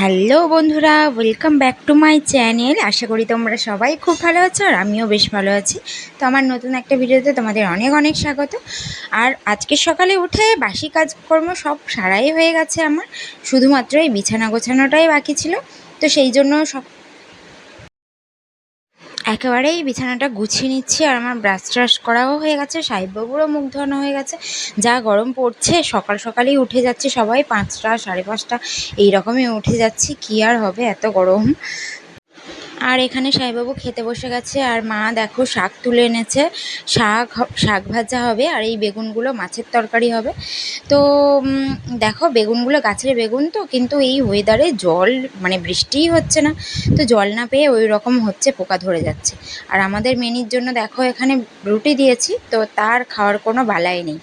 Hello বন্ধুরা welcome back to my channel আশা করি তোমরা সবাই খুব ভালো আছো আর আমিও বেশ ভালো আছি। তো আমার নতুন একটা ভিডিওতে তোমাদের অনেক অনেক স্বাগত। আর আজকে সকালে উঠে বাসি কাজকর্ম সব সারাই হয়ে গেছে আমার। শুধুমাত্র এই বিছানা গোছানোটাই বাকি ছিল। তো সেই জন্য সব একেবারেই বিছানাটা গুছিয়ে নিচ্ছি আর আমার ব্রাশ ট্রাশ করাও হয়ে গেছে সাহেববাবুরও মুখ ধোয়ানো হয়ে গেছে। যা গরম পড়ছে, সকাল সকালেই উঠে যাচ্ছে সবাই, পাঁচটা সাড়ে পাঁচটা এই রকমই উঠে যাচ্ছি, কী আর হবে এত গরম? আর এখানে সাইবাবু খেতে বসে গেছে আর মা দেখো শাক তুলে এনেছে। শাক শাক ভাজা হবে আর এই বেগুনগুলো মাছের তরকারি হবে। তো দেখো বেগুনগুলো গাছের বেগুন তো, কিন্তু এই ওয়েদারে জল মানে বৃষ্টিই হচ্ছে না। তো জল না পেয়ে ওই রকম হচ্ছে, পোকা ধরে যাচ্ছে। আর আমাদের মেনির জন্য দেখো এখানে রুটি দিয়েছি, তো তার খাওয়ার কোনো বালাই নেই।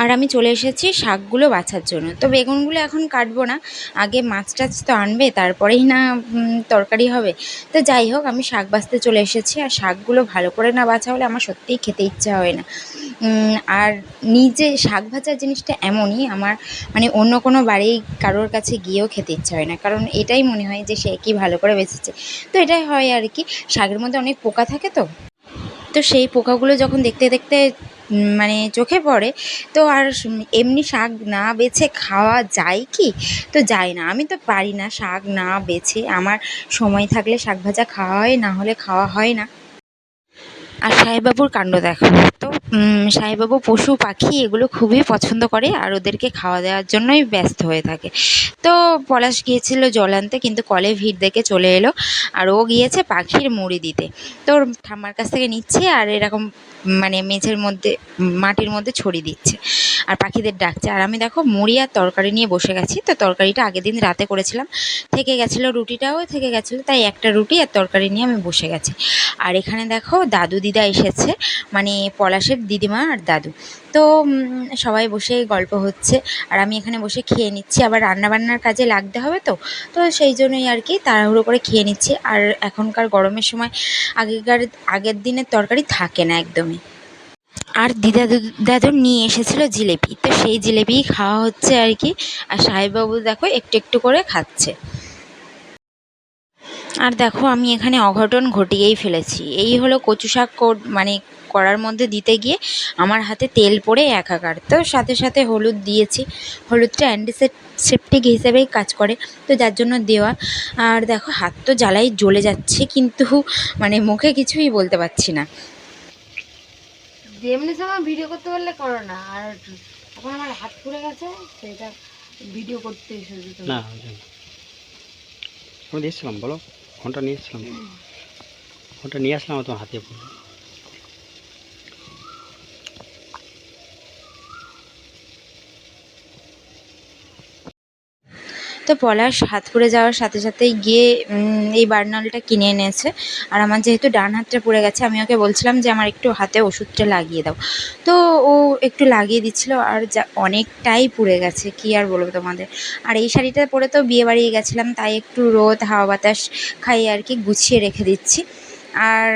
আর আমি চলে এসেছি শাকগুলো বাছার জন্য। তো বেগুনগুলো এখন কাটবো না, আগে মাছ টাছ তো আনবে, তারপরেই না তরকারি হবে। তো যাই হোক, আমি শাক বাছতে চলে এসেছি, আর শাকগুলো ভালো করে না বাছা হলে আমার সত্যিই খেতে ইচ্ছা হয় না। আর নিজে শাক ভাজার জিনিসটা এমনই, আমার মানে অন্য কোনো বাড়ি কারোর কাছে গিয়েও খেতে ইচ্ছা হয় না, কারণ এটাই মনে হয় যে সে কি ভালো করে বেঁচেছে তো এটাই হয় আর কি, শাকের মধ্যে অনেক পোকা থাকে তো? তো সেই পোকাগুলো যখন দেখতে দেখতে মানে চোখে পড়ে, তো আর এমনি শাক না বেছে খাওয়া যায় কি? তো যায় না, আমি তো পারি না শাক না বেছে, আমার সময় থাকলে শাক ভাজা খাওয়া হয়, না হলে খাওয়া হয় না। আর সাহেবাবুর কাণ্ড দেখো তো উম, সাহেবাবু পশু পাখি এগুলো খুবই পছন্দ করে আর ওদেরকে খাওয়া দেওয়ার জন্যই ব্যস্ত হয়ে থাকে। তো পলাশ গিয়েছিল জল আনতে কিন্তু কলে ভিড় দেখে চলে এলো আর ও গিয়েছে পাখির মুড়ি দিতে। তো ওর ঠাম্মার কাছ থেকে নিচ্ছে আর এরকম মানে মেঝের মধ্যে মাটির মধ্যে ছড়িয়ে দিচ্ছে আর পাখিদের ডাকছে। আর আমি দেখো মুড়ি আর তরকারি নিয়ে বসে গেছি তো তরকারিটা আগের দিন রাতে করেছিলাম। থেকে গেছিল রুটিটাও থেকে গেছিল তাই একটা রুটি আর তরকারি নিয়ে আমি বসে গেছি। আর এখানে দেখো দাদু দিদা এসেছে মানে পলাশের দিদিমা আর দাদু। তো সবাই বসে গল্প হচ্ছে আর আমি এখানে বসে খেয়ে নিচ্ছি। আবার রান্নাবান্নার কাজে লাগতে হবে তো। তো সেই জন্যই আর কি তাড়াহুড়ো করে খেয়ে নিচ্ছি। আর এখনকার গরমের সময় আগেকার, আগের দিনের তরকারি থাকে না একদমই। আর দিদা, দাদু নিয়ে এসেছিল জিলেপি। তো সেই জিলেপিই খাওয়া হচ্ছে আর কি। আর সাহেববাবু দেখো একটু একটু করে খাচ্ছে। আর দেখো আমি এখানে অঘটন ঘটিয়েই ফেলেছি। এই হলো কচু শাক মানে করার মধ্যে দিতে গিয়ে আমার হাতে তেল পড়ে একাকার। তো সাথে সাথে হলুদ দিয়েছি। হলুদটা অ্যান্টিসেপটিক হিসেবেই কাজ করে। তো যার জন্য দেওয়া। আর দেখো হাত তো জ্বালাই জ্বলে যাচ্ছে কিন্তু মানে মুখে কিছুই বলতে পারছি না। যেমনি সময় ভিডিও করতে পারলে করো না। আর এখন আমার হাত পুড়ে গেছে সেটা ভিডিও করতে এসেছি তুমি না আমি বলো। ফোনটা আসলাম ফোনটা নিয়ে আসলাম তোমার হাতে পড়ল। তো পলাশ হাত পুড়ে যাওয়ার সাথে সাথেই গিয়ে এই বার্নালটা কিনে এনেছে। আর আমার যেহেতু ডান হাতটা পুড়ে গেছে, আমি ওকে বলছিলাম যে আমার একটু হাতে ওষুধটা লাগিয়ে দাও। তো ও একটু লাগিয়ে দিচ্ছিল, আর যা, অনেকটাই পুড়ে গেছে, কি আর বলব তোমাদের। আর এই শাড়িটা পরে তো বিয়ে বাড়ি গেছিলাম, তাই একটু রোদ, হাওয়া বাতাস খাইয়ে আর কি গুছিয়ে রেখে দিচ্ছি। আর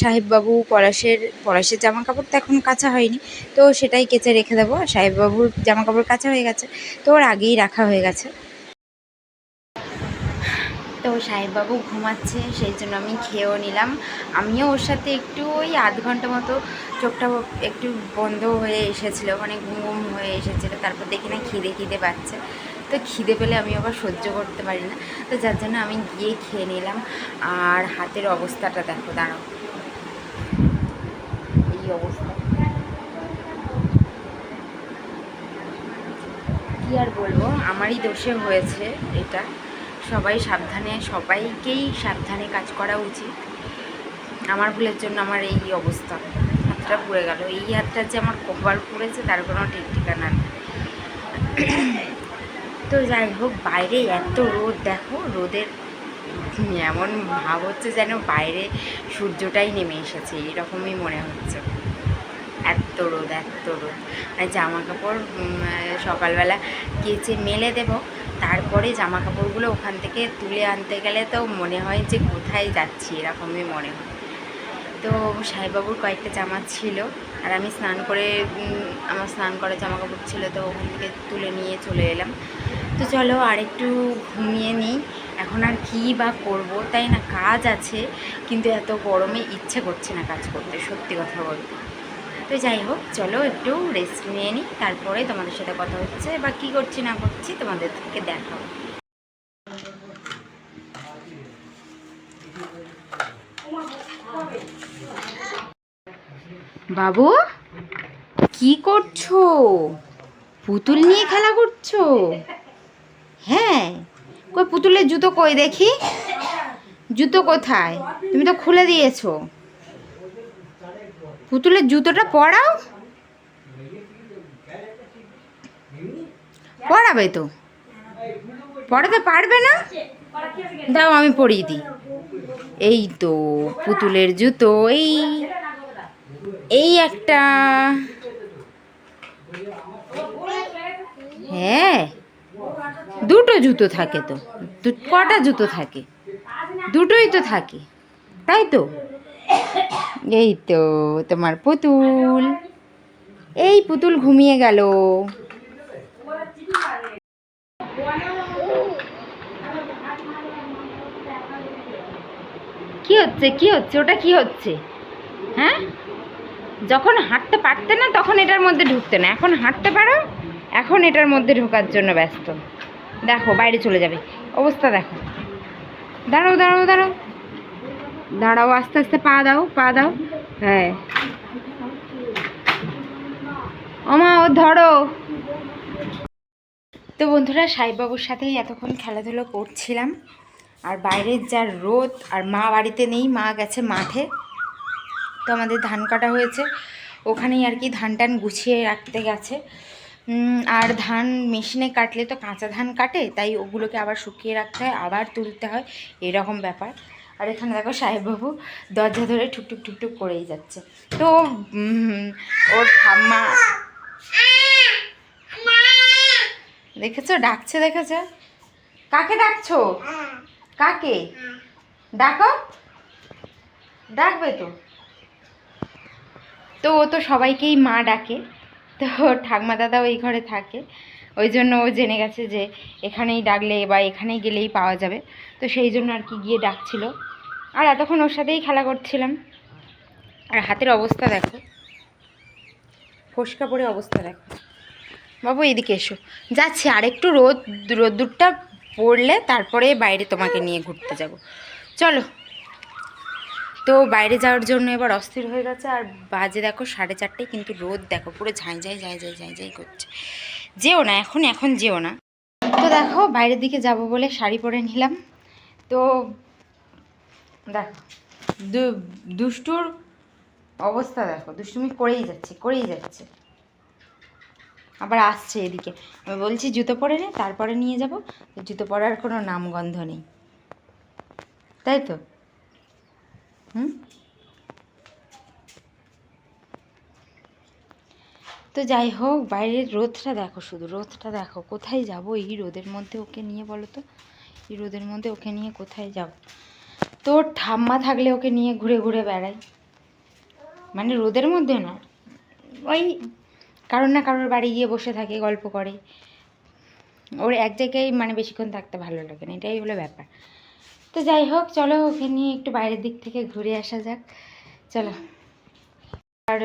সাহেববাবু পলাশের পলাশের জামা কাপড় তো এখন কাঁচা হয়নি, তো সেটাই কেচে রেখে দেবো। আর সাহেববাবুর জামা কাপড় কাঁচা হয়ে গেছে, তো ওর আগেই রাখা হয়ে গেছে। তো সাহেববাবু ঘুমাচ্ছে, সেই জন্য আমি খেয়েও নিলাম। আমিও ওর সাথে একটু ওই আধ ঘণ্টা মতো চোখটা একটু বন্ধ হয়ে এসেছিল মানে ঘুম ঘুম হয়ে এসেছিল, তারপর দেখি না খিদে খিদে পাচ্ছে। তো খিদে পেলে আমি আবার সহ্য করতে পারি না। তো যার জন্য আমি গিয়ে খেয়ে নিলাম। আর হাতের অবস্থাটা দেখো, দাঁড়াও। এই অবস্থা। কি আর বলব, আমারই দোষে হয়েছে এটা। সবাই সাবধানে, সবাইকেই সাবধানে কাজ করা উচিত। আমার ভুলের জন্য আমার এই অবস্থা। হাতটা পুড়ে গেল। এই হাতটা যে আমার কবার পুড়েছে, তার কোনো ঠিক ঠিকানা নেই। তো যাই হোক, বাইরে এত রোদ, দেখো, রোদের এমন ভাব হচ্ছে যেন বাইরে সূর্যটাই নেমে এসেছে, এরকমই মনে হচ্ছে। এত রোদ এত রোদ। জামা কাপড় সকালবেলা কেচে মেলে দেব। তারপরে জামা কাপড়গুলো ওখান থেকে তুলে আনতে গেলে তো মনে হয় যে কোথায় যাচ্ছি, এরকমই মনে হয়। তো সাইবাবুর কয়েকটা জামা ছিল আর আমি স্নান করে আমার স্নান করা জামা কাপড় ছিল তো ওখান থেকে তুলে নিয়ে চলে এলাম। তো চলো আর একটু ঘুমিয়ে নিই। এখন আর কী বা করব তাই না, কাজ আছে, কিন্তু এত গরমে ইচ্ছে করছে না কাজ করতে, সত্যি কথা বলতে। তো যাই হোক, চলো একটু রেস্ট নিয়ে নিই, তারপরে তোমাদের সাথে কথা হচ্ছে। বা কী করছি না করছি তোমাদেরকে দেখাবো বাবু, কি করছ? পুতুল নিয়ে খেলা করছ? হ্যাঁ কই পুতুলের জুতো কই দেখি? জুতো কোথায়? তুমি তো খুলে দিয়েছ। পুতুলের জুতোটা পরাও? পরাবে তো। পরাতে পারবে না? দাও, আমি পরিয়ে দিই। এই তো, পুতুলের জুতো, এই এই একটা। হ্যাঁ দুটো জুতো থাকে তো। কটা জুতো থাকে? দুটোই তো থাকে। তাই তো? এই তো, তোমার পুতুল। এই পুতুল ঘুমিয়ে গেল। কি হচ্ছে কি হচ্ছে? ওটা কি হচ্ছে? হ্যাঁ? যখন হাঁটতে পারতে না, তখন এটার মধ্যে ঢুকতে না। এখন হাঁটতে পারো, এখন এটার মধ্যে ঢোকার জন্য ব্যস্ত। দেখো, বাইরে চলে যাবে। অবস্থা দেখো। দাঁড়াও দাঁড়াও দাঁড়াও। দাঁড়াও, আস্তে আস্তে পা দাও পা দাও। হ্যাঁ। ওমা, ও ধরো। তো বন্ধুরা, সাইবাবুর সাথেই এতক্ষণ খেলাধুলো করছিলাম। আর বাইরের যা রোদ, আর মা বাড়িতে নেই, মা গেছে মাঠে। তো আমাদের ধান কাটা হয়েছে। ওখানেই আর কি ধান টান গুছিয়ে রাখতে গেছে। আর ধান মেশিনে কাটলে তো কাঁচা ধান কাটে, তাই ওগুলোকে আবার শুকিয়ে রাখতে হয়, আবার তুলতে হয়, এরকম ব্যাপার। আর এখানে দেখো সাহেববাবু দরজা ধরে ঠুকটুক ঠুকটুক করেই যাচ্ছে। তো ওর ঠাম্মা দেখেছ? ডাকছে দেখেছ? কাকে ডাকছো? কাকে? ডাকো। ডাকবে তো। তো ও তো সবাইকেই মা ডাকে। তো ঠাকমা দাদা ওই ঘরে থাকে। ওই জন্য ও জেনে গেছে যে এখানেই ডাকলে বা এখানেই গেলেই পাওয়া যাবে। তো সেই জন্য আর কি গিয়ে ডাকছিল। আর এতক্ষণ ওর সাথেই খেলা করছিলাম। আর হাতের অবস্থা দেখো। ফসকা পড়ে অবস্থা দেখো। বাবু এদিকে এসো। যাচ্ছি। আরেকটু রোদ, রোদ্দুরটা পড়লে তারপরে বাইরে তোমাকে নিয়ে ঘুরতে যাব। চলো। তো বাইরে যাওয়ার জন্য এবার অস্থির হয়ে গেছে। আর বাজে দেখো সাড়ে চারটে, কিন্তু রোদ দেখো, পুরো ঝাঁই ঝাঁই ঝাঁই ঝাঁই ঝাঁই ঝাঁই করছে। যেও না এখন এখন যেও না। তো দেখো, বাইরের দিকে যাব বলে শাড়ি পরে নিলাম। তো দেখো দুষ্টুর অবস্থা দেখো, দুষ্টুমি করেই যাচ্ছে করেই যাচ্ছে। আবার আসছে এদিকে। আমি বলছি, জুতো পরে নে, তারপরে নিয়ে যাব। জুতো পরার কোনো নামগন্ধ নেই। তাই তো? হুম? তো যাই হোক, বাইরের রোদটা দেখো শুধু, রোদটা দেখো। কোথায় যাব এই রোদের মধ্যে ওকে নিয়ে বলো তো? এই রোদের মধ্যে ওকে নিয়ে কোথায় যাব? তো ঠাম্মা থাকলে ওকে নিয়ে ঘুরে ঘুরে বেড়াই। মানে রোদের মধ্যে না, ওই কারোর না কারোর বাড়ি গিয়ে বসে থাকে, গল্প করে। ওর এক জায়গায় মানে বেশিক্ষণ থাকতে ভালো লাগে না, এটাই হলো ব্যাপার। তো যাই হোক, চলো ওকে নিয়ে একটু বাইরের দিক থেকে ঘুরে আসা যাক। চলো। আর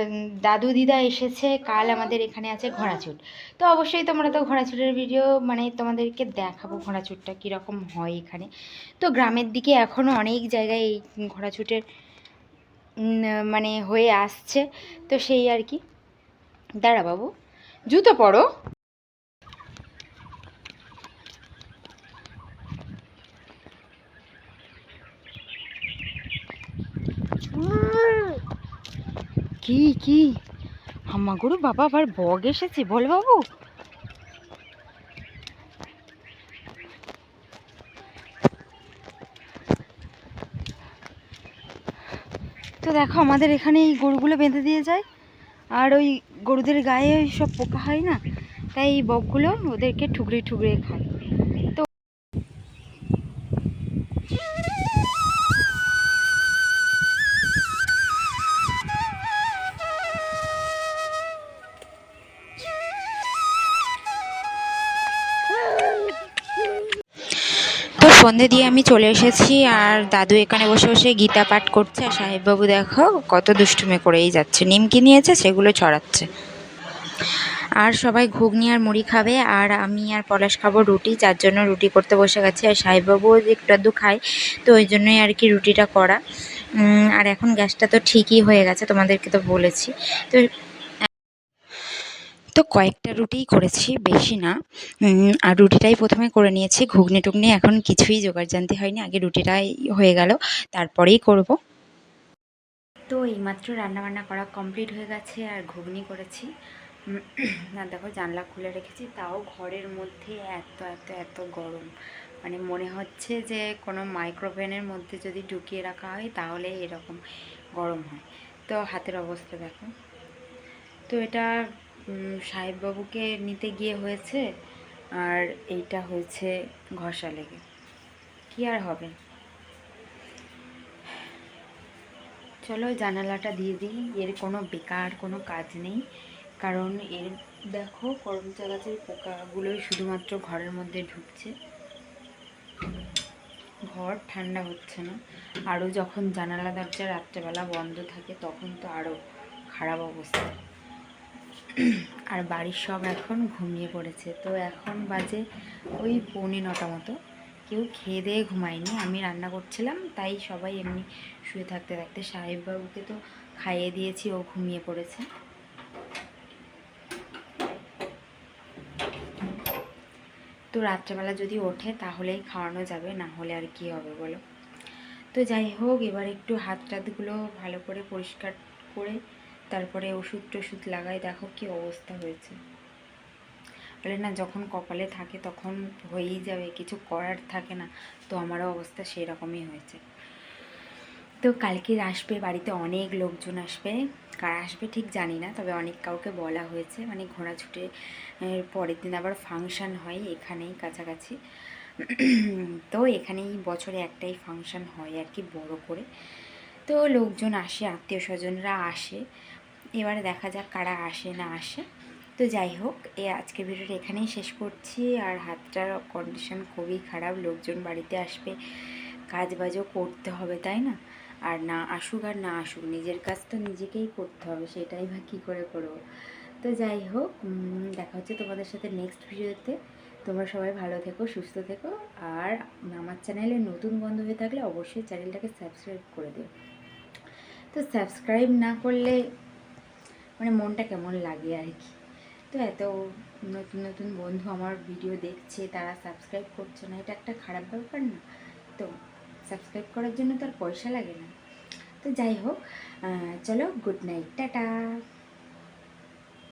দাদু দিদা এসেছে, কাল আমাদের এখানে আছে ঘোড়াছুট তো অবশ্যই তোমরা তো ঘোড়াছুটের ভিডিও মানে তোমাদেরকে দেখাবো ঘোড়াছুটটা কীরকম হয় এখানে। তো গ্রামের দিকে এখনও অনেক জায়গায় এই ঘোড়াছুটের মানে হয়ে আসছে। তো সেই আর কি। দাঁড়া বাবু, জুতো পরো। কি কি? হাম্মাগুরু বাবা আবার বগ এসেছে, বল বাবু। তো দেখো, আমাদের এখানে এই গরুগুলো বেঁধে দিয়ে যায়। আর ওই গরুদের গায়ে ওই সব পোকা হয় না? তাই এই বকগুলো ওদেরকে ঠুকরে ঠুকরে খায়। সন্ধে দিয়ে আমি চলে এসেছি আর দাদু এখানে বসে বসে গীতা পাঠ করছে। আর সাহেববাবু দেখো কত দুষ্টুমে করেই যাচ্ছে। নিমকি নিয়েছে, সেগুলো ছড়াচ্ছে। আর সবাই ঘুগনি আর মুড়ি খাবে, আর আমি আর পলাশ খাব রুটি, যার জন্য রুটি করতে বসে গেছি। আর সাহেববাবুও একটু আধটু খায়, তো ওই জন্যই আর কি রুটিটা করা। আর এখন গ্যাসটা তো ঠিকই হয়ে গেছে, তোমাদেরকে তো বলেছি। তো তো কয়েকটা রুটিই করেছি, বেশি না। আর রুটিটাই প্রথমে করে নিয়েছি ঘুগনি টুগনি এখন কিছুই জোগাড় জানতে হয়নি, আগে রুটিটাই হয়ে গেল, তারপরেই করব। তো এইমাত্র রান্নাবান্না করা কমপ্লিট হয়ে গেছে, আর ঘুগনি করেছি। না, দেখো জানলা খুলে রেখেছি, তাও ঘরের মধ্যে এত এত এত গরম। মানে মনে হচ্ছে যে কোনো মাইক্রোওভেনের মধ্যে যদি ঢুকিয়ে রাখা হয়, তাহলে এরকম গরম হয়। তো হাতের অবস্থা দেখো। তো এটা সাহেববাবুকে নিতে গিয়ে হয়েছে আর এইটা হয়েছে ঘষা লেগে। কি আর হবে? চলো জানালাটা দিয়ে দিই, এর কোনো বেকার কোনো কাজ নেই। কারণ এর, দেখো করমচা গাছের পোকাগুলোই শুধুমাত্র ঘরের মধ্যে ঢুকছে। ঘর ঠান্ডা হচ্ছে না। আরও যখন জানালা দরজা রাত্রেবেলা বন্ধ থাকে, তখন তো আরও খারাপ অবস্থা। আর বাড়ির সব এখন ঘুমিয়ে পড়েছে। তো এখন বাজে ওই পৌনে নটা মতো। কেউ খেয়ে দিয়ে ঘুমায়নি। আমি রান্না করছিলাম, তাই সবাই এমনি শুয়ে থাকতে থাকতে সাহেববাবুকে তো খাইয়ে দিয়েছি, ও ঘুমিয়ে পড়েছে। তো রাত্রেবেলা যদি ওঠে তাহলেই খাওয়ানো যাবে, না হলে আর কি হবে বলো? তো যাই হোক, এবার একটু হাত টাতগুলো ভালো করে পরিষ্কার করে তারপরে ওষুধ টষুধ লাগাই, দেখো কি অবস্থা হয়েছে। বলে, না, যখন কপালে থাকে তখন হয়েই যাবে, কিছু করার থাকে না। তো আমারও অবস্থা সেই রকমই হয়েছে। তো কালকে আসবে, বাড়িতে অনেক লোকজন আসবে। কারা আসবে ঠিক জানি না, তবে অনেক কাউকে বলা হয়েছে। মানে ঘোড়া ছুটে পরের দিন আবার ফাংশান হয় এখানেই কাছাকাছি। তো এখানেই বছরে একটাই ফাংশন হয় আর কি, বড় করে। তো লোকজন আসে, আত্মীয় স্বজনরা আসে। এবারে দেখা যাক কারা আসে না আসে। তো যাই হোক, এ আজকের ভিডিওটা এখানেই শেষ করছি। আর হাতটার কন্ডিশন খুবই খারাপ, লোকজন বাড়িতে আসবে কাজ বাজও করতে হবে, তাই না? আর না আসুক আর না আসুক, নিজের কাজ তো নিজেকেই করতে হবে, সেটাই বা কী করে করব? তো যাই হোক দেখা হচ্ছে তোমাদের সাথে নেক্সট ভিডিওতে। তোমরা সবাই ভালো থেকো, সুস্থ থেকো। আর আমার চ্যানেলে নতুন বন্ধু হয়ে থাকলে অবশ্যই চ্যানেলটাকে সাবস্ক্রাইব করে দিও। তো সাবস্ক্রাইব না করলে মানে মনটা কেমন লাগে আর কি। তো এত নতুন নতুন বন্ধু আমার ভিডিও দেখছে, তারা সাবস্ক্রাইব করছে না, এটা একটা খারাপ ব্যাপার না। তো সাবস্ক্রাইব করার জন্য তো আর পয়সা লাগে না। তো যাই হোক চলো গুড নাইট টাটা।